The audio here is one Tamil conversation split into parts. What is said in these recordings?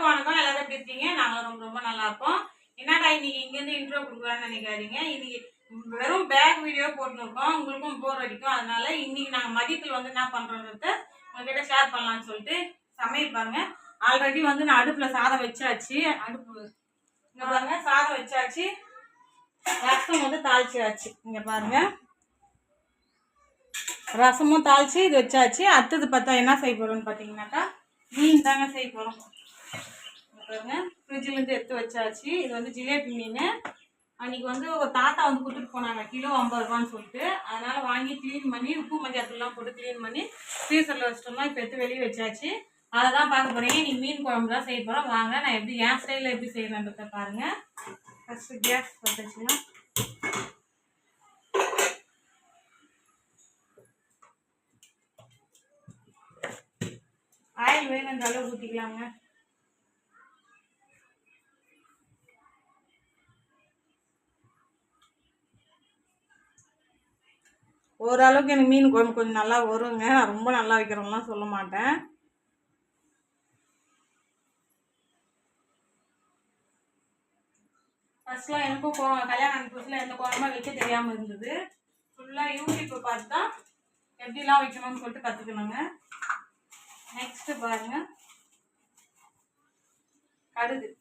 எல்லாருக்கும் வணக்கம். எல்லாரும் எப்படி இருக்கீங்க? நாங்களும் ரொம்ப ரொம்ப நல்லா இருக்கோம். என்னடா இன்னைக்கு இங்கேருந்து இன்ட்ரோ கொடுக்குறான்னு நினைக்காதீங்க. இன்னைக்கு வெறும் பேக் வீடியோ போட்டுருக்கோம். உங்களுக்கும் போர் அடிக்கும். அதனால இன்னைக்கு நாங்கள் மதியத்தில் வந்து என்ன பண்ணுறோன்றத உங்ககிட்ட ஷேர் பண்ணலாம்னு சொல்லிட்டு சமையல் ஆல்ரெடி வந்து நான் அடுப்பில் சாதம் வச்சாச்சு. அடுப்பு இங்கே பாருங்க சாதம் வச்சாச்சு. ரசம் வந்து தாளிச்சாச்சு. இங்கே பாருங்க. ரசமும் தாளிச்சு இது வச்சாச்சு. அடுத்தது பார்த்தா என்ன செய்ய போகிறோம்னு பார்த்தீங்கன்னாக்கா மீன் தாங்க செய்ய போகிறோம் பாருங்க. ஃப்ரிட்ஜிலேருந்து எடுத்து வச்சாச்சு. இது வந்து ஜிலேபி மீன். அன்னைக்கு வந்து ஒரு தாத்தா வந்து கொடுத்துட்டு போனாங்க. கிலோ ஐம்பது ரூபான்னு சொல்லிட்டு. அதனால் வாங்கி க்ளீன் பண்ணி உப்பு மஞ்சள் போட்டு க்ளீன் பண்ணி ஃப்ரீசரில் வச்சிட்டோம்னா இப்போ எடுத்து வெளியே வச்சாச்சு. அதை தான் பார்க்க போகிறேன் நீ மீன் குழம்பு தான் செய்ய போகிறோம் வாங்க நான் எப்படி என் ஸ்டைலில் எப்படி செய்யறேன்றத பாருங்கள் ஃபஸ்ட்டு கேஸ் வச்சுன்னா ஆயில் வேணுன்ற அளவு ஊற்றிக்கலாங்க ஓரளவுக்கு எனக்கு மீன் குழம்பு கொஞ்சம் நல்லா வருங்க. நான் ரொம்ப நல்லா வைக்கிறோம்லாம் சொல்ல மாட்டேன். ஃபர்ஸ்ட்லாம் எனக்கும் கொ- கல்யாணம் புதுசில் எந்த குழம்பா வைக்க தெரியாமல் இருந்தது. ஃபுல்லாக யூடியூப்பை பார்த்து தான் எப்படிலாம் வைக்கணும்னு சொல்லிட்டு கற்றுக்கணுங்க நெக்ஸ்ட்டு பாருங்க. கடுகு.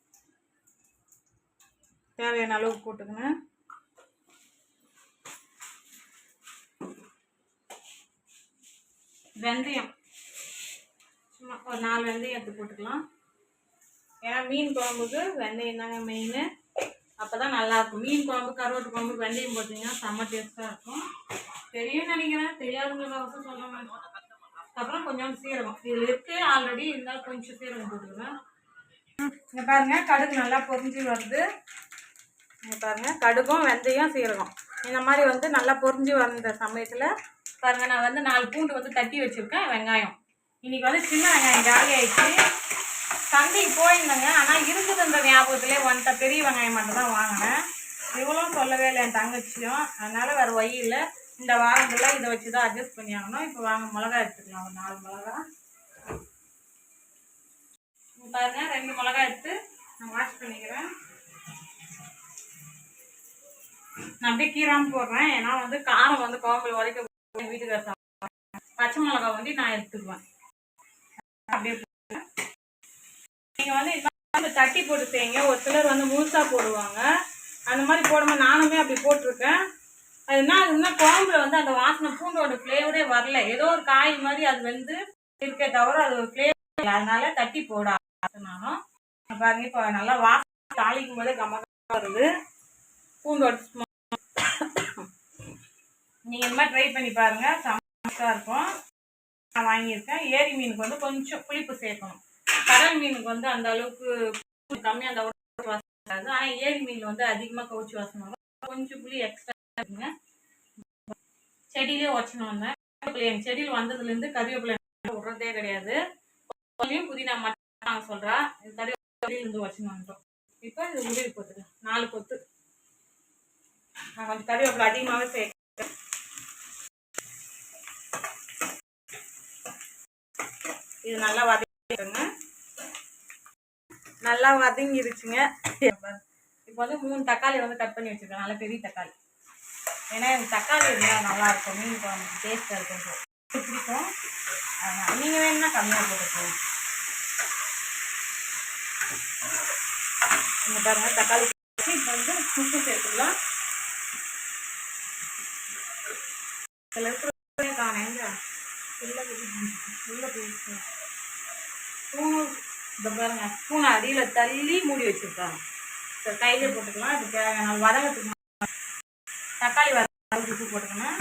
தேவையான அளவுக்கு போட்டுக்கணும் வெந்தயம். சும்மா ஒரு நாலு வெந்தயம் எடுத்து போட்டுக்கலாம். ஏன்னா மீன் குழம்புக்கு வெந்தயம் தாங்க மெயின் அப்போ தான் நல்லாயிருக்கும். மீன் குழம்பு கருவாட்டு குழம்பு வெந்தயம் போட்டிங்கன்னா செம்ம டேஸ்ட்டாக இருக்கும். தெரியும் நினைக்கிறேன். தெரியாதவங்களுக்கு அவசரம் சொல்ல வேண்டாம் அப்புறம் கொஞ்சம் சீரகம். இதில் இருக்குது ஆல்ரெடி இருந்தால் கொஞ்சம் சீரகம் போட்டுருவேன் இங்கே பாருங்க கடுகு நல்லா பொரிஞ்சு வருது. இங்கே பாருங்க கடுகும் வெந்தயம் சீரகம். இந்த மாதிரி வந்து நல்லா பொரிஞ்சு வந்த சமயத்தில் பாருங்க நான் வந்து நாலு பூண்டு வந்து தட்டி வச்சுருக்கேன் வெங்காயம். இன்னைக்கு வந்து சின்ன வெங்காயம் காலி ஆயிடுச்சு. சந்தைக்கு போயிருந்தேங்க ஆனால் இருக்குது இந்த ஞாபகத்துலேயே வந்துட்ட பெரிய வெங்காயம் மட்டும் தான் வாங்கினேன். இவ்வளோ சொல்லவே இல்லை என் தங்கச்சியும். அதனால் வேறு வழி இல்லை. இந்த வாரம் ஃபுல்லாக இதை வச்சு தான் அட்ஜஸ்ட் பண்ணி ஆகணும். இப்போ வாங்க மிளகா எடுத்துக்கலாம் ஒரு நாலு மிளகா. பாருங்க ரெண்டு மிளகா எடுத்து நான் வாஷ் பண்ணிக்கிறேன். நான் அப்படியே கீராமல் போடுறேன். ஏன்னா வந்து காரம் வந்து கோம்பல் வரைக்கும் வீட்டுக்கார சாப்பிடுவேன் பச்சை மிளகா வந்து நான் எடுத்துக்குவேன். அப்படியே நீங்க வந்து இந்த தட்டி போட்டு செய்யுங்க. ஒரு சிலர் வந்து முழுசா போடுவாங்க. அந்த மாதிரி போடும்போது நானுமே அப்படி போட்டிருக்கேன். அது என்ன ஆகுதுன்னா குழம்புல வந்து அந்த வாசனை பூண்டோட ஃப்ளேவரே வரல. ஏதோ ஒரு காய் மாதிரி அது வந்து இருக்கே தவிர அது ஒரு ஃப்ளேவர் அதனால தட்டி போட நானும் பாருங்க இப்போ நல்லா வாசனை தாளிக்கும் போதே கம்ம வருது. பூண்டோட நீங்கள் இந்த மாதிரி ட்ரை பண்ணி பாருங்க. சமஸ்தாக இருக்கும். நான் வாங்கியிருக்கேன். ஏரி மீனுக்கு வந்து கொஞ்சம் புளிப்பு சேர்க்கணும். கடல் மீனுக்கு வந்து அந்த அளவுக்கு கம்மியாக அந்த உடம்பு வாசனை ஆனால் ஏரி மீன் வந்து அதிகமாக கவுச்சி வாசனை வரும். கொஞ்சம் புளி எக்ஸ்ட்ரா இருக்குங்க. செடியிலே உடச்சுன்னு வந்தேன். கருவேப்பிலை எங்கள் செடியில் வந்ததுலேருந்து கருவேப்பிலை விடுறதே கிடையாது. புதினா மட்டும் நாங்கள் சொல்கிறா இது கருவேப்பிலையிலேருந்து உடச்சுன்னு வந்துட்டோம். இப்போ இது உதவி கொத்துக்கு நாலு கொத்து. நான் கொஞ்சம் கருவேப்பிலை அதிகமாகவே சேர்க்கிறேன். இது நல்லா வதக்கிடுங்க நல்லா வதங்கிருச்சுங்க. இப்போ வந்து மூணு தக்காளி வந்து கட் பண்ணி வச்சிருக்கேன். நல்ல பெரிய தக்காளி. ஏன்னா எனக்கு தக்காளி இருந்தால் நல்லாயிருக்கும் மீன் குழம்பு டேஸ்ட்டாக இருக்கும் பிடிக்கும். அதனால் நீங்கள் வேணும்னா கம்மியாக போட்டுக்கோங்க. இந்த பாருங்க தக்காளி இப்போ வந்து உப்பு சேர்த்துக்கலாம். இதில் இருக்கிற காணேங்க உள்ள உள்ள போயிடுச்சு. ஸ்பூனு இந்த பாருங்க ஸ்பூனை அடியில் தள்ளி மூடி வச்சுருக்காங்க. இப்போ கையில் போட்டுக்கலாம் இது தேவையான வதங்கத்துக்கு தக்காளி வதங்க உப்பு போட்டுக்கணும்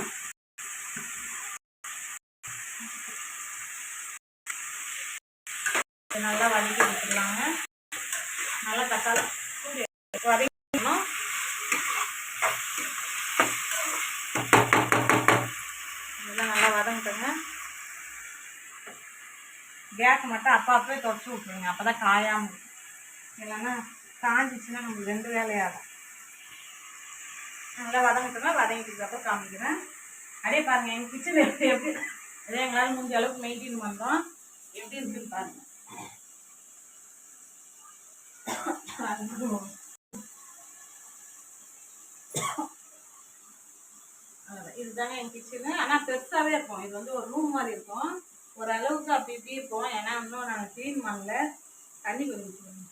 நல்லா வதக்கி விட்டுக்கலாங்க நல்லா தக்காளி சூடு வதக்கணும் இதெல்லாம் நல்லா வதங்கிட்டுங்க கேஸ் மட்டும் அப்போ அப்பவே தொடச்சி விட்ருங்க அப்போ தான் காயாமல் இல்லைன்னா காஞ்சிச்சுன்னா நமக்கு ரெண்டு வேலையாகும் நல்லா வதங்கிட்டோம்னா வதங்கிட்டு அப்புறம் காமிக்கிறேன். அதே பாருங்கள் எங்கள் கிச்சன் எப்படி எப்படி அதே எங்களால் முடிஞ்ச அளவுக்கு மெயின்டைன் பண்ணுறோம் எப்படி இருக்குன்னு பாருங்கள் இதுதாங்க என் கிச்சனு ஆனால் பெருசாகவே இருக்கும். இது வந்து ஒரு ரூம் மாதிரி இருக்கும். ஓரளவுக்கு அப்படி இப்படி இருக்கும். ஏன்னா இன்னும் நாங்கள் க்ளீன் பண்ணல. தண்ணி கொஞ்சம்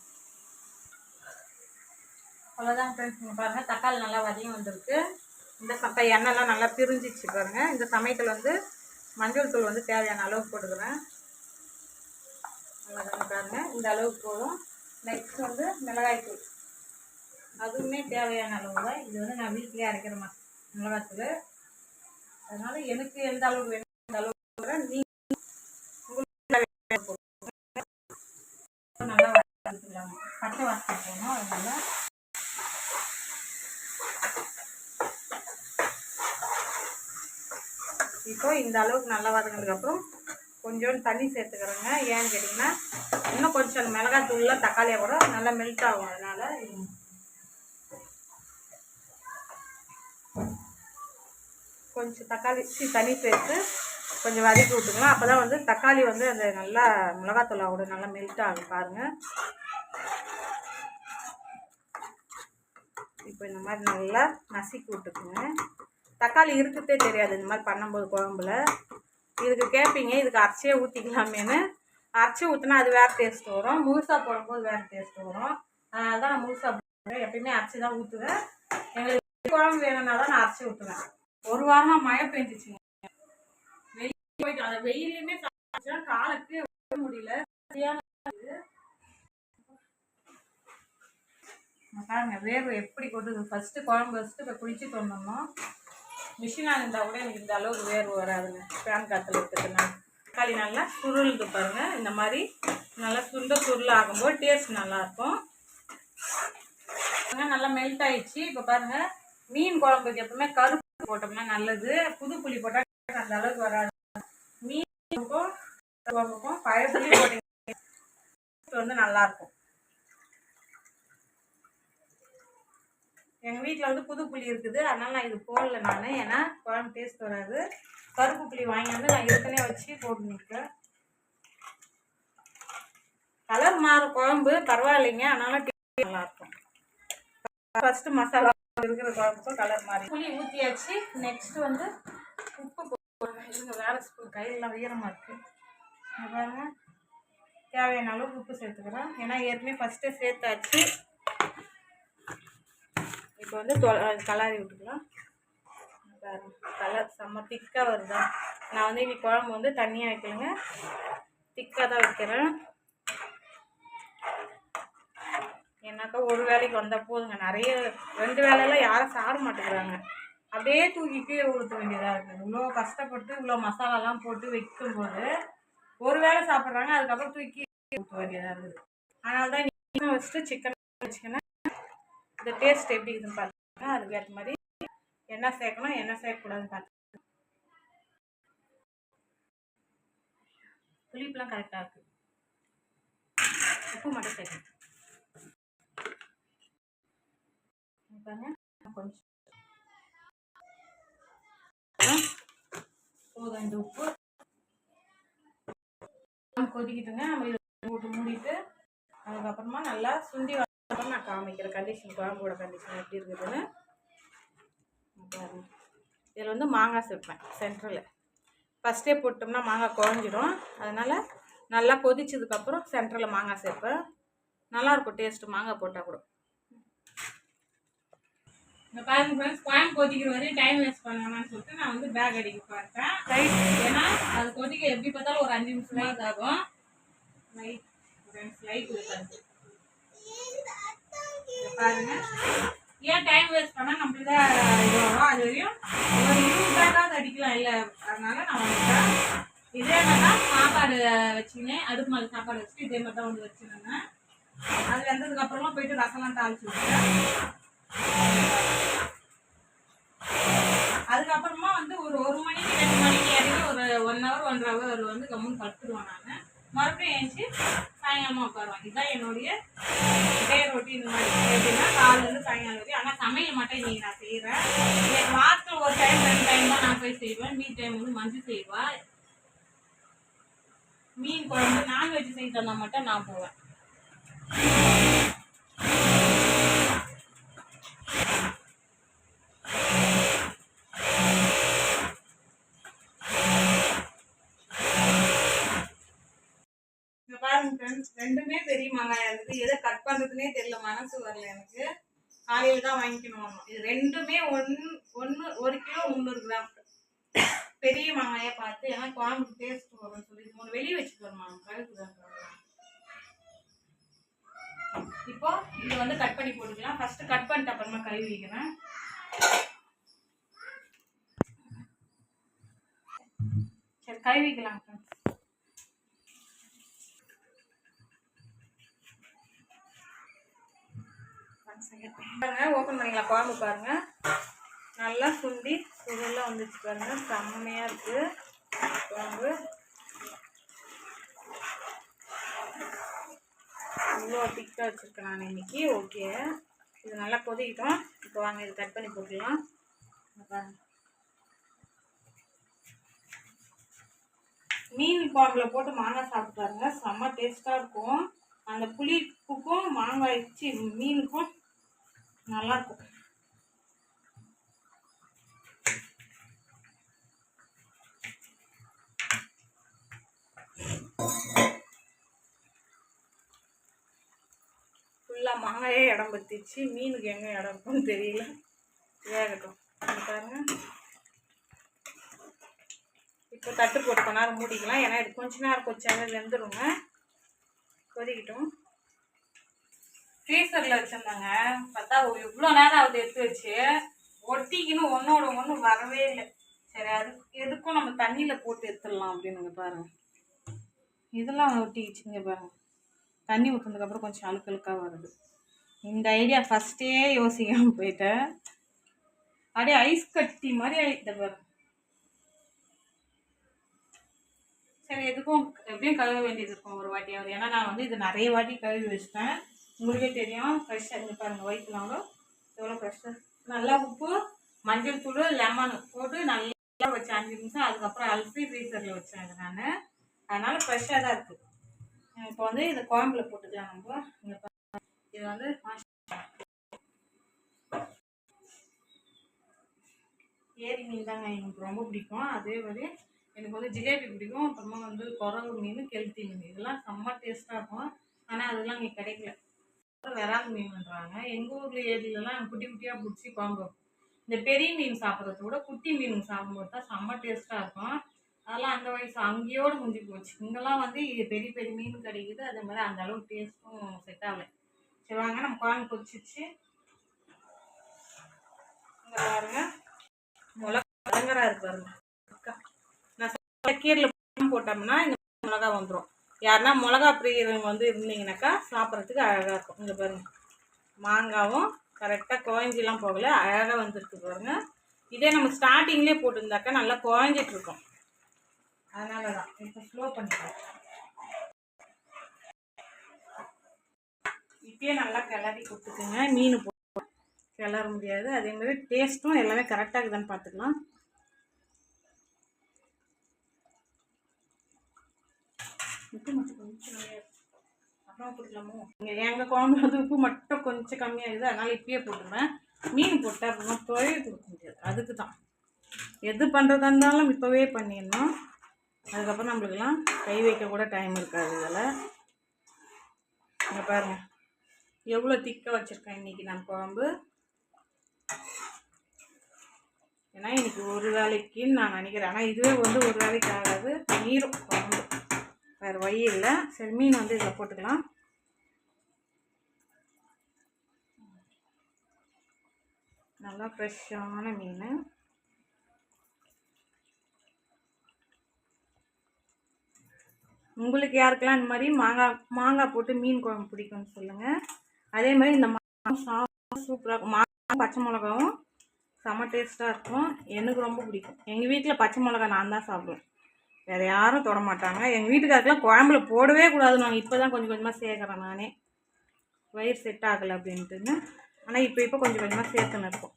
அவ்வளோதான் ஃப்ரெண்ட்ஸ் நீங்கள் பாருங்கள் தக்காளி நல்லா வதையும் வந்திருக்கு. இந்த சப்பை எண்ணெய்லாம் நல்லா பிரிஞ்சிச்சு பாருங்கள் இந்த சமயத்தில் வந்து மஞ்சள் தூள் வந்து தேவையான அளவுக்கு போட்டுக்கிறேன். அவ்வளோதான் பாருங்கள் இந்த அளவுக்கு போதும். நெக்ஸ்ட் வந்து மிளகாய் தூள். அதுவுமே தேவையான அளவு தான். இது வந்து நான் வீட்டிலேயே அரைக்கிற மிளகாத்தூள். அதனால் எனக்கு எந்த அளவுக்கு வேணும் அந்த அளவுக்கு நீங்கள் நீ உங்களுக்கு நல்லா வதக்கிக்கலாம் பச்சை வாசனை இப்போ இந்த அளவுக்கு நல்லா வதங்கினதுக்கப்புறம் கொஞ்சோண்டு தண்ணி சேர்த்துக்கிறேங்க. ஏன்னு கேட்டிங்கன்னா இன்னும் கொஞ்சம் மிளகாய் தூளில் தக்காளியாக கூட நல்லா மெல்ட் ஆகும். அதனால் கொஞ்சம் தக்காளி வச்சு தண்ணி சேர்த்து கொஞ்சம் வதக்கி விட்டுக்கலாம். அப்போ தான் வந்து தக்காளி வந்து அந்த நல்லா மிளகாத்தூளாவோட நல்லா மெல்ட் ஆகும் பாருங்கள் இப்போ இந்த மாதிரி நல்லா நசுக்கி விட்டுக்குங்க. தக்காளி இருக்கிறதே தெரியாது இந்த மாதிரி பண்ணும்போது குழம்புல. இதுக்கு கேட்பீங்க இதுக்கு அரைச்சியே ஊற்றிக்கலாமேன்னு அரைச்சி ஊற்றினா அது வேறு டேஸ்ட் வரும். முழுசாக போடும்போது வேறு டேஸ்ட் வரும். அதனால தான் நான் முழுசாக போடுவேன் எப்பயுமே அரைச்சி தான் ஊற்றுவேன் எங்களுக்கு குழம்பு வேணும்னா தான் நான் அரைச்சி ஊற்றுவேன் ஒரு வாரமாக மழை பெஞ்சிச்சுங்க. வெயில் போயிட்டு அந்த வெயிலையுமே சாப்பிட்டா காலுக்கு முடியல. சரியான இது. பாருங்கள் பாருங்க வேர்வை எப்படி கொட்டுது? ஃபஸ்ட்டு குழம்பு வச்சுட்டு இப்போ குளிச்சுட்டு வந்தோம்னா மிஷினாக இருந்தால் கூட எனக்கு இந்த அளவுக்கு வேர்வை வராதுங்க. ஃபேன் காற்றுல இருக்கிறதுனால. தக்காளி நல்லா சுருளுக்கு பாருங்கள் இந்த மாதிரி நல்லா சுண்ட சுருள் ஆகும்போது டேஸ்ட் நல்லாயிருக்கும். நல்லா மெல்ட் ஆயிடுச்சு. இப்போ பாருங்கள் மீன் குழம்புக்கு எப்பவுமே கருப்பு போட்டோம்னா நல்லது. புது புளி போட்டால் அந்த அளவுக்கு வராது. மீன் குழம்புக்கும் பழைய புளி போட்டீங்க வந்து நல்லாயிருக்கும். எங்கள் வீட்டில் வந்து புது புளி இருக்குது. அதனால் நான் இது போடல நான். ஏன்னா குழம்பு டேஸ்ட் வராது. கருப்பு புளி வாங்கி வந்து நான் ஏற்கனவே வச்சு போட்டு நிற்கிறேன் கலர் மாறும் குழம்பு. பரவாயில்லைங்க. அதனால டேஸ்ட் நல்லாயிருக்கும். ஃபஸ்ட்டு மசாலா இருக்கிற குழம்புக்கும் கலர் மாறி புளி ஊற்றியாச்சு நெக்ஸ்ட் வந்து உப்பு போடணும் இருங்க வேறு ஸ்பூன் கையெல்லாம் வீரமாக இருக்குது பாருங்கள் தேவையான அளவுக்கு உப்பு சேர்த்துக்கிறேன். ஏன்னா ஏற்கனவே ஃபஸ்ட்டே சேர்த்தாச்சு. இப்போ வந்து தொ- கலாரி விட்டுக்கலாம். கலர் செம்ம திக்காக வருதா? நான் வந்து இன்னைக்கு குழம்பு வந்து தண்ணியாக வைக்கலங்க திக்காக தான் வைக்கிறேன். ஏன்னாக்கா ஒரு வேலைக்கு வந்தால் போதுங்க. நிறைய ரெண்டு வேலையெல்லாம் யாரும் சாப்பிட மாட்டேங்கிறாங்க. அப்படியே தூக்கி கீழே ஊற்ற வேண்டியதாக இருக்குது இவ்வளோ கஷ்டப்பட்டு இவ்வளோ மசாலாலாம் போட்டு வைக்கும்போது ஒரு வேளை சாப்பிட்றாங்க அதுக்கப்புறம் தூக்கி ஊற்ற வேண்டியதாக இருக்குது. அதனால தான் நீங்கள் வச்சுட்டு சிக்கன் வச்சுக்கணும். இந்த டேஸ்ட் எப்படி இருக்குதுன்னு பார்த்துக்கோங்க அதுக்கு ஏற்ற மாதிரி என்ன சேர்க்கணும் என்ன சேர்க்கக்கூடாதுன்னு பார்த்து புளிப்புலாம் கரெக்டாக இருக்குது உப்பு மட்டும் சேர்க்கணும். பாருங்க கொஞ்சம் போதும் இந்த உப்பு. கொதிக்கிட்டுங்க நம்ம இதை போட்டு மூடிட்டு அதுக்கப்புறமா நல்லா சுண்டி அப்புறம் நான் காமிக்கிறேன். கண்டிஷன் குழம்போட கண்டிஷன் எப்படி இருக்குதுன்னு. பாருங்கள் இதில் வந்து மாங்காய் சேர்ப்பேன் சென்டரில் ஃபஸ்ட்டே போட்டோம்னா மாங்காய் குழஞ்சிடும். அதனால் நல்லா கொதிச்சதுக்கப்புறம் சென்டரில் மாங்காய் சேர்ப்பேன். நல்லாயிருக்கும் டேஸ்ட்டு மாங்காய் போட்டால் கூட. இந்த பாருங்க ஃப்ரெண்ட்ஸ் குழம்பு கொதிக்கிற வரையும் டைம் வேஸ்ட் பண்ணணும்னு சொல்லிட்டு நான் வந்து பேக் அடிக்க பார்த்தேன். ரைட் ஏன்னா அது கொதிக்க எப்படி பார்த்தாலும் ஒரு அஞ்சு நிமிஷம் தான் ஆகும் லைட் ஃப்ரெண்ட்ஸ் லைட் இருக்காது பாருங்க. ஏன் டைம் வேஸ்ட் பண்ணால் நம்மளுக்கு தான் இது வரும் அது வரையும் ஒரு இருபது பேக்காவது அடிக்கலாம். இல்லை அதனால நான் வந்துட்டேன் இதே மாதிரி தான் சாப்பாடு வச்சுக்கினேன். அடுப்பு மேலே சாப்பாடு வச்சுட்டு இதே மாதிரி தான் வந்து வச்சுருந்தேன். அது வெந்ததுக்கப்புறமா போயிட்டு ரசம்லாம் தாளிச்சு அதுக்கப்புறமா வந்து ஒரு ஒரு மணிக்கு ரெண்டு மணிக்கு இறங்கி ஒரு ஒன் ஹவர் ஒன்றரை ஹவர் வந்து கம்முன்னு படுத்துருவேன் நான். மறுபடியும் ஏஞ்சி சாயங்காலமாக உட்காருவேன் இதுதான் என்னுடைய டே ரொட்டீன் இந்த மாதிரி. எப்படின்னா காலையிலேருந்து சாயங்காலம் வரைக்கும். ஆனால் சமையல் மட்டும் நீங்கள் நான் செய்கிறேன் எனக்கு வாரத்தில் ஒரு டைம் ரெண்டு டைம் தான் நான் போய் செய்வேன். மீன் டைம் வந்து மஞ்சு செய்வேன் மீன் குழம்பு நான்வெஜ் செய்ய தந்தால் மட்டும் நான் போவேன் ஃப்ரெண்ட்ஸ் ரெண்டுமே பெரிய மாங்காய் இருக்குது எதை கட் பண்ணுறதுனே தெரியல மனசு வரல எனக்கு. காலையில் தான் வாங்கிக்கணும். இது ரெண்டுமே ஒன்று ஒன்று ஒரு கிலோ முந்நூறு கிராம். பெரிய மாங்காயை பார்த்து ஏன்னா குழம்புக்கு டேஸ்ட் வரும்னு சொல்லி இது ஒன்று வெளியே வச்சுக்கோமா கழுத்து தான் இப்போ இது வந்து கட் பண்ணி போட்டுக்கலாம். ஃபர்ஸ்ட் கட் பண்ணிட்டு அப்புறமா கழுவி வைக்கிறேன். சரி கழுவிக்கலாம் பாருங்கள் பாருங்க ஓப்பன் பண்ணிக்கலாம் குழம்பு பாருங்க. நல்லா சுண்டி சுடலாம் வந்துச்சு பாருங்க. செம்மையா இருக்கு. குழம்பு. இவ்வளோ திக்காக வச்சுருக்கேன் நான் இன்னைக்கு. ஓகே இது நல்லா கொதிக்கிட்டோம். இப்போ வாங்க இது கட் பண்ணி போட்டுக்கலாம் பாருங்கள் மீன் குழம்புல போட்டு மாங்காய் சாப்பிட்டு பாருங்க. செம்ம டேஸ்ட்டாக இருக்கும். அந்த புளிப்புக்கும் மாங்காய் சி மீனுக்கும் நல்லாயிருக்கும் ஃபுல்லாக மாங்காயே இடம் பற்றிச்சு மீனுக்கு எங்கே இடம் இருக்கும்னு தெரியல. வேகட்டும். பாருங்க. இப்போ தட்டு போட்டு கொஞ்ச நேரம் மூடிக்கலாம். ஏன்னா இது கொஞ்ச நேரம் கொஞ்சம் வெந்துருங்க கொதிக்கட்டும். ஃப்ரீசரில் வச்சுருந்தாங்க. பார்த்தா இவ்வளோ நேரம் ஆகுது எடுத்து வச்சு ஒட்டிக்கின்னு ஒன்றோட ஒன்று வரவே இல்லை. சரி அது எதுக்கும் நம்ம தண்ணியில் போட்டு எடுத்துடலாம் அப்படின்னுங்க பாருங்க. இதெல்லாம் ஒட்டிக்கிச்சுங்க பாருங்க. தண்ணி ஊற்றுனதுக்கப்புறம் கொஞ்சம் அழுக்கழுக்காக வருது. இந்த ஐடியா ஃபஸ்ட்டே யோசிக்காமல் போயிட்டேன். அப்படியே ஐஸ் கட்டி மாதிரி ஆயிட்ட பாருங்க. சரி எதுக்கும் எப்படியும் கழுவ வேண்டியது இருக்கும் ஒரு வாட்டியாவது ஏன்னா நான் வந்து இது நிறைய வாட்டி கழுவி வச்சிட்டேன். உங்களுக்கே தெரியும். ஃப்ரெஷ்ஷாக இங்கே பாருங்கள் ஒயிட்லாம் எவ்வளோ ஃப்ரெஷ்ஷாக நல்லா உப்பு மஞ்சள் தூள் லெமன் போட்டு நல்லா வச்சு அஞ்சு நிமிஷம். அதுக்கப்புறம் அலசி ஃப்ரீசரில் வச்சேன் இது நான். அதனால் ஃப்ரெஷ்ஷாக தான் இருக்குது இப்போ வந்து இதை குழம்புல போட்டுக்கலாம் நம்ம. இங்கே இது வந்து ஏரி மீன் தாங்க எனக்கு ரொம்ப பிடிக்கும். அதே மாதிரி எனக்கு வந்து ஜிலேபி பிடிக்கும். அப்புறமா வந்து குரங்கு மீன் கெளுத்தி மீன். இதெல்லாம் செம்ம டேஸ்ட்டாக இருக்கும். ஆனால் அதெல்லாம் இங்கே கிடைக்கல. விரால் பண்ணுறாங்க எங்கள் ஊரில் ஏரியிலலாம் குட்டி குட்டியாக பிடிச்சி குழம்பு வைப்போம். இந்த பெரிய மீன் சாப்பிட்றத விட குட்டி மீன் சாப்பிடும்போது தான் செம்ம டேஸ்ட்டாக இருக்கும். அதெல்லாம் அந்த வயசு அங்கேயோடு முடிஞ்சு போச்சு. இங்கெல்லாம் வந்து இது பெரிய பெரிய மீன் கிடைக்குது. அதே மாதிரி அந்த அளவுக்கு டேஸ்ட்டும் செட் ஆகலை. சரி வாங்க நம்ம குழம்பு கொதிச்சிச்சு இங்கே பாருங்க. மிளகா அலங்கரா இருக்கு பாருங்க. நான் கீரில் போட்டோம்னா இங்கே மிளகா வந்துடும் யாருன்னா மிளகா பிரியறவங்க வந்து இருந்தீங்கன்னாக்கா சாப்பிட்றதுக்கு அழகாக இருக்கும். இங்கே பாருங்கள் மாங்காவும் கரெக்டாக குழஞ்சிலாம் போகல. அழகாக வந்துருக்கு பாருங்கள் இதே நம்ம ஸ்டார்டிங்லேயே போட்டிருந்தாக்கா நல்லா குழஞ்சிட்ருக்கோம் அதனால தான் இப்போ ஸ்லோ பண்ணிக்கலாம் இப்பயே நல்லா கிளறி கொடுத்துக்குங்க. மீன் போ கிளற முடியாது. அதே மாதிரி டேஸ்ட்டும் எல்லாமே கரெக்டாக இருக்குதான்னு பார்த்துக்கலாம். உப்பு மட்டும் கொஞ்சம் கம்மியாக அப்புறம் போட்டுக்கலாமோ? இங்கே எங்கள் குழம்பு வந்து உப்பு மட்டும் கொஞ்சம் கம்மியாக இருக்குது. அதனால் இப்பயே போட்டுருவேன். மீன் போட்டால் அப்புறமா தொழில் கொடுக்க முடியாது. அதுக்கு தான் எது பண்ணுறதா இருந்தாலும் இப்போவே பண்ணிடணும். அதுக்கப்புறம் நம்மளுக்கெல்லாம் கை வைக்க கூட டைம் இருக்காது இதில். இங்கே பாருங்கள் எவ்வளோ திக்காக வச்சுருக்கேன் இன்றைக்கி நான் குழம்பு. ஏன்னா இன்றைக்கி ஒரு வேலைக்குன்னு நான் நினைக்கிறேன். ஆனால் இதுவே வந்து ஒரு வேலைக்கு ஆகாது. நீரும் குழம்பு. வேறு வழி இல்லை. சரி மீன் வந்து இதில் போட்டுக்கலாம். நல்லா ஃப்ரெஷ்ஷான மீன். உங்களுக்கு யாருக்கெல்லாம் இந்த மாதிரி மாங்காய் மாங்காய் போட்டு மீன் குழம்பு பிடிக்கும்னு சொல்லுங்கள் அதே மாதிரி இந்த மாங்காய் சூப்பராக இருக்கும். மாங்காய் பச்சை மிளகாவும் செம்ம டேஸ்ட்டாக இருக்கும். எனக்கு ரொம்ப பிடிக்கும். எங்கள் வீட்டில் பச்சை மிளகா நான் தான் சாப்பிடுவேன். வேறு யாரும் தொட மாட்டாங்க. எங்கள் வீட்டுக்காருக்கெல்லாம் குழம்புல போடவே கூடாது நாங்கள் இப்போ தான் கொஞ்சம் கொஞ்சமாக சேர்க்குறேன் நானே. வயிறு செட் ஆகலை அப்படின்ட்டுன்னு. ஆனால் இப்போ இப்போ கொஞ்சம் கொஞ்சமாக சேர்த்துன்னு இருக்கும்.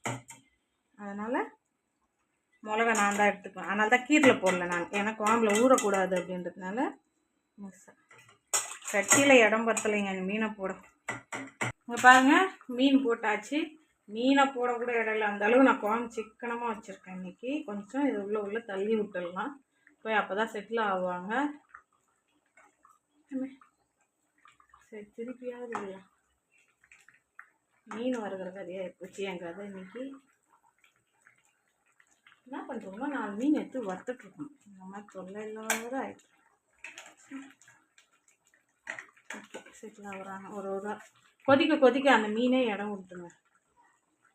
அதனால் மிளகா நான் தான் எடுத்துக்குவேன். அதனால தான் கீரில் போடல நான். ஏன்னா குழம்புல ஊறக்கூடாது அப்படின்றதுனால கட்டியில் இடம் பத்தலைங்க. மீனை போட. இங்கே பாருங்க மீன் போட்டாச்சு. மீனை போட கூட இடம் இல்லை. அந்த அளவு நான் குழம்பு சிக்கனமாக வச்சுருக்கேன் இன்றைக்கி கொஞ்சம் இது உள்ள உள்ள தள்ளி விட்டுடலாம். போய் அப்போ தான் செட்டில் ஆவாங்க சரி திருப்பியாவது இல்லையா மீன் வறுக்கிற கதையாக போச்சு என் கதை இன்னைக்கு. என்ன பண்ணுறோமோ நாலு மீன் எடுத்து வறுத்துட்ருக்கோம் இந்த மாதிரி தொல்லை இல்லாத ஆயிடுச்சு செட்டில் ஆகுறாங்க. ஒரு ஒரு கொதிக்க கொதிக்க அந்த மீனே இடம் விட்டுருங்க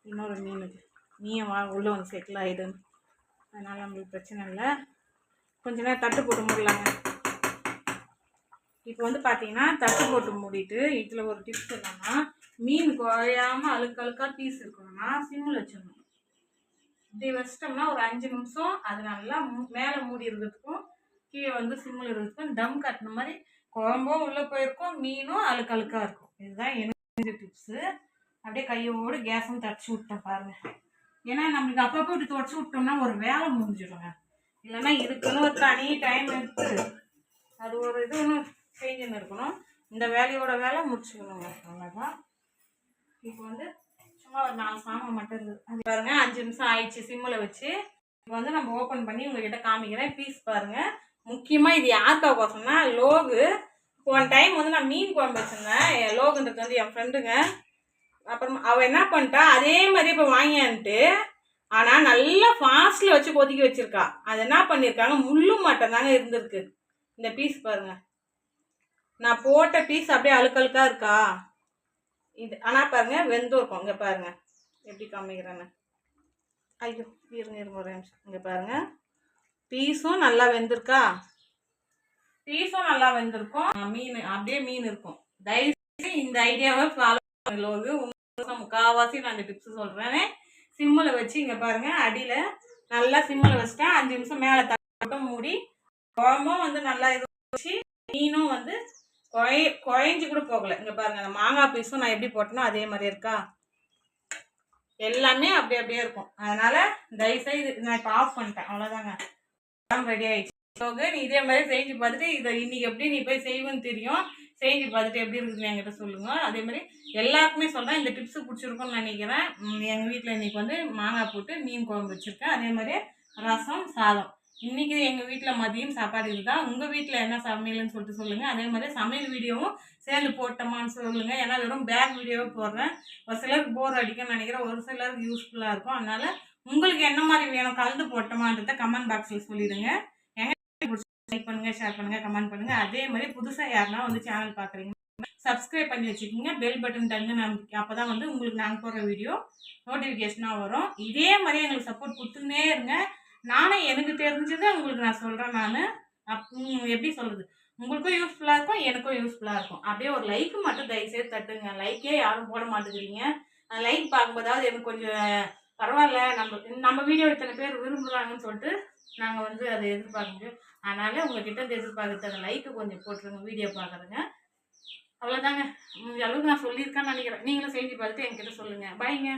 இன்னொரு மீனுக்கு. மீன் வா உள்ளே வந்து செட்டில் ஆகிடுன்னு அதனால் நம்மளுக்கு பிரச்சனை இல்லை. கொஞ்ச நேரம் தட்டு போட்டு மூடலாங்க. இப்போ வந்து பார்த்தீங்கன்னா தட்டு போட்டு மூடிட்டு இதில் ஒரு டிப்ஸ் என்னன்னா மீன் குழையாமல் அழுக்கு அழுக்காக பீஸ் இருக்கணும்னா சிம்மில் வச்சிடணும். இப்படி வச்சிட்டோம்னா ஒரு அஞ்சு நிமிஷம் அது நல்லா மூ- மேலே மூடி இருக்கிறதுக்கும் கீழே வந்து சிம்மில் இருக்கிறதுக்கும் தம் கட்டின மாதிரி குழம்பும் உள்ளே போயிருக்கும் மீனும் அழுக்கு அழுக்காக இருக்கும். இதுதான் எனக்கு டிப்ஸு அப்படியே கையோடு கேஸும் தச்சு விட்டேன் பாருங்கள் ஏன்னா நம்மளுக்கு அப்பப்போ இப்படி தொடச்சி விட்டோம்னா ஒரு வேலை முடிஞ்சிடுங்க. இல்லைன்னா இதுக்குன்னு ஒரு தனி டைம் எடுத்து அது ஒரு இது ஒன்று செஞ்சுன்னு இருக்கணும். இந்த வேலையோட வேலை முடிச்சுக்கணுங்க. அவ்வளோதான் இப்போ வந்து சும்மா ஒரு நாலு சாமான் மட்டும் இருக்குது. அது பாருங்க அஞ்சு நிமிஷம் ஆயிடுச்சு சிம்மில் வச்சு. இப்போ வந்து நம்ம ஓப்பன் பண்ணி உங்ககிட்ட காமிக்கிறேன். பீஸ் பாருங்கள் முக்கியமாக இது யாருக்காக யாருக்காகோசம்னா லோகு. போன டைம் வந்து நான் மீன் குழம்பு வச்சுருந்தேன். என் லோகுன்றது வந்து என் ஃப்ரெண்டுங்க அப்புறம் அவள் என்ன பண்ணிட்டா அதே மாதிரி இப்போ வாங்கியான்ட்டு ஆனால் நல்லா ஃபாஸ்ட்டில் வச்சு கொதிக்க வச்சுருக்கா. அது என்ன பண்ணியிருக்காங்க முள்ளு மாட்டம் தாங்க இருந்திருக்கு. இந்த பீஸ் பாருங்கள் நான் போட்ட பீஸ் அப்படியே அழுக்கழுக்காக இருக்கா? இது ஆனால் பாருங்கள் வெந்தும் இருக்கும் இங்கே பாருங்கள் எப்படி காமிக்கிறேன்னு. ஐயோ இருங்க இருங்க ஒரு நிமிஷம். இங்கே பாருங்கள் பீஸும் நல்லா வெந்திருக்கா? பீஸும் நல்லா வெந்திருக்கும். மீன் அப்படியே மீன் இருக்கும். தயவுசெய்து இந்த ஐடியாவை ஃபாலோ பண்ணுறது உங்களுக்கு முக்கால்வாசி நான் இந்த டிப்ஸ் சொல்கிறேன் சிம்மில் வச்சு இங்கே பாருங்க அடியில் நல்லா சிம்மில் வச்சுட்டேன். அஞ்சு நிமிஷம் மேலே தட்டம் மூடி குழம்பும் வந்து நல்லா இது வச்சு மீனும் வந்து குழை குழஞ்சி கூட போகல. இங்கே பாருங்க அந்த மாங்காய் பீஸும் நான் எப்படி போட்டேனோ அதே மாதிரி இருக்கா? எல்லாமே அப்படி அப்படியே இருக்கும். அதனால தயவுசெய்து நான் இப்போ ஆஃப் பண்ணிட்டேன். அவ்வளோதாங்க குழம்பு ரெடி ஆயிடுச்சு. ஓகே நீ இதே மாதிரி செஞ்சு பார்த்துட்டு இதை இன்னைக்கு எப்படி நீ போய் செய்வேன்னு தெரியும். செய்தி பார்த்துட்டு எப்படி இருக்குதுன்னு என்கிட்ட சொல்லுங்க. அதே மாதிரி எல்லாருக்குமே சொல்கிறேன் இந்த டிப்ஸு பிடிச்சிருக்கும்னு நினைக்கிறேன். எங்கள் வீட்டில் இன்றைக்கி வந்து மாங்காய் போட்டு மீன் குழம்பு வச்சுருக்கேன். அதே மாதிரி ரசம் சாதம். இன்றைக்கி எங்கள் வீட்டில் மதியம் சாப்பாடு இதுதான். உங்கள் வீட்டில் என்ன சமையல்னு சொல்லிட்டு சொல்லுங்கள் அதே மாதிரி சமையல் வீடியோவும் சேர்ந்து போட்டோமான்னு சொல்லுங்கள் ஏன்னா வெறும் பேக் வீடியோவே போடுறேன். ஒரு சிலருக்கு போர் அடிக்கும்னு நினைக்கிறேன். ஒரு சிலருக்கு யூஸ்ஃபுல்லாக இருக்கும். அதனால் உங்களுக்கு என்ன மாதிரி வேணும் கலந்து போட்டோமான்றத கமெண்ட் பாக்ஸில் சொல்லிடுங்க. லைக் பண்ணுங்க ஷேர் பண்ணுங்க கமெண்ட் பண்ணுங்க. அதே மாதிரி புதுசாக யாருன்னா வந்து சேனல் பார்க்குறீங்க சப்ஸ்கிரைப் பண்ணி வச்சுக்கோங்க. பெல் பட்டன் தங்க நமக்கு அப்போ தான் வந்து உங்களுக்கு நாங்கள் போடுற வீடியோ நோட்டிஃபிகேஷனாக வரும். இதே மாதிரி எங்களுக்கு சப்போர்ட் கொடுத்துன்னே இருங்க. நானே எனக்கு தெரிஞ்சதை உங்களுக்கு நான் சொல்கிறேன் நான். அப் எப்படி சொல்கிறது உங்களுக்கும் யூஸ்ஃபுல்லாக இருக்கும் எனக்கும் யூஸ்ஃபுல்லாக இருக்கும். அப்படியே ஒரு லைக்கு மட்டும் தயவுசெய்து தட்டுங்க. லைக்கே யாரும் போட மாட்டேங்கிறீங்க. லைக் பார்க்கும்போதாவது எனக்கு கொஞ்சம் பரவாயில்ல. நம்ம நம்ம வீடியோ இத்தனை பேர் விரும்புகிறாங்கன்னு சொல்லிட்டு நாங்கள் வந்து அதை எதிர்பார்க்க முடியும். அதனால் உங்கள்கிட்ட இந்த எதிர்பார்க்கறது அந்த லைக்கு கொஞ்சம் போட்டுருங்க வீடியோ பார்க்குறேங்க அவ்வளோதாங்க முடிஞ்ச அளவுக்கு நான் சொல்லியிருக்கேன்னு நினைக்கிறேன். நீங்களும் செஞ்சு பார்த்துட்டு என்கிட்ட சொல்லுங்கள் பாய்ங்க